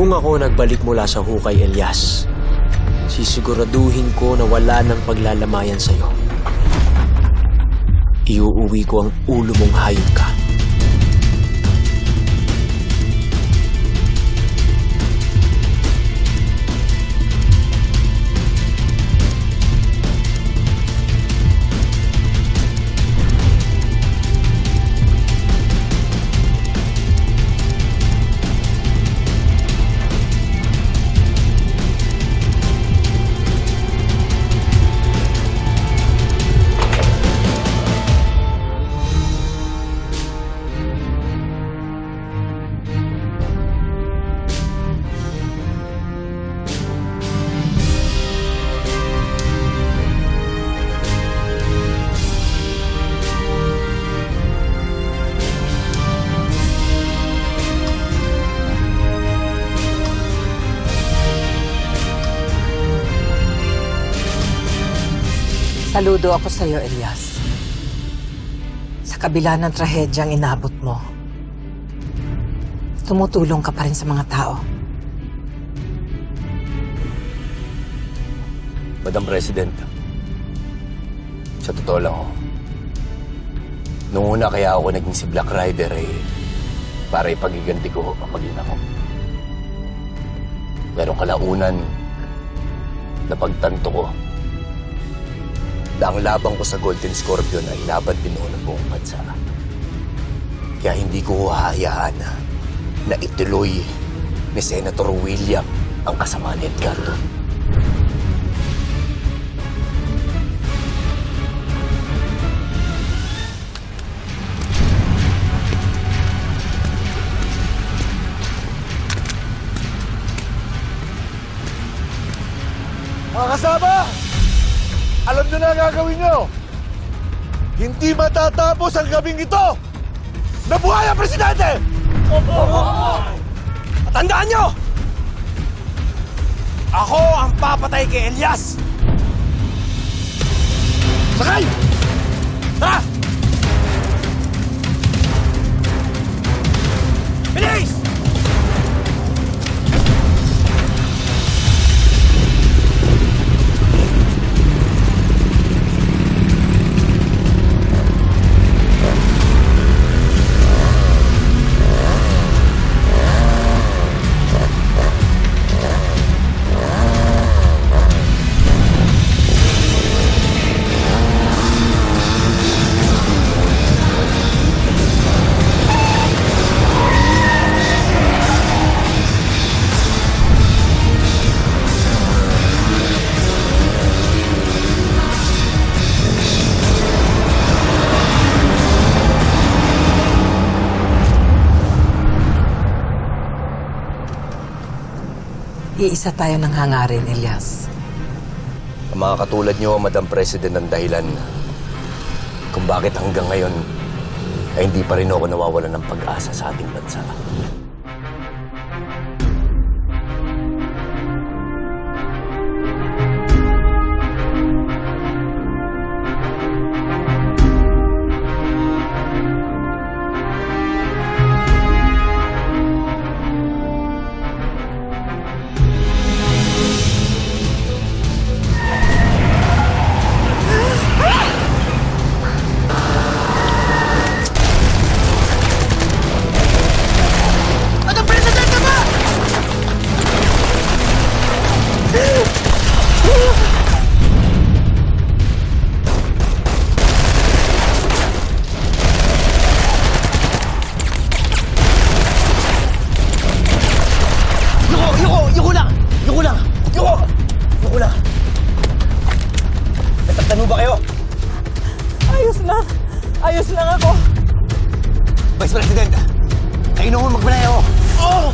Kung ako nagbalik mula sa hukay, Elias, sisiguraduhin ko na wala ng paglalamayan sa'yo. Iuuwi ko ang ulo mong hayop ka. Saludo ako sa iyo, Elias. Sa kabila ng trahedyang inabot mo, tumutulong ka pa rin sa mga tao. Madam President, sa totoo lang ho, nung una kaya ako naging si Black Rider eh, para ipagiganti ko ang pagina. Pero kalaunan, napagtanto ko ang labang ko sa Golden Scorpion ay laban din noon ng buong bansa. Kaya hindi ko hahayaan na ituloy ni Senator William ang kasama ni Edgardo. Mga kasama! Alam nyo na ang gagawin nyo! Hindi matatapos ang gabing ito! Nabuhay ang presidente! At tandaan nyo! Ako ang papatay kay Elias! Sakay! Tara! Iisa tayo ng hangarin, Elias. Ang mga katulad nyo, Madam President, ang dahilan kung bakit hanggang ngayon ay hindi pa rin ako nawawalan ng pag-asa sa ating bansa. Yuko! Lang! Yuko lang! Yuko! Yuko lang! Nasaktan mo ba kayo? Ayos lang! Ayos lang ako! Vice President, kayo na mo magpanayaw. Oh!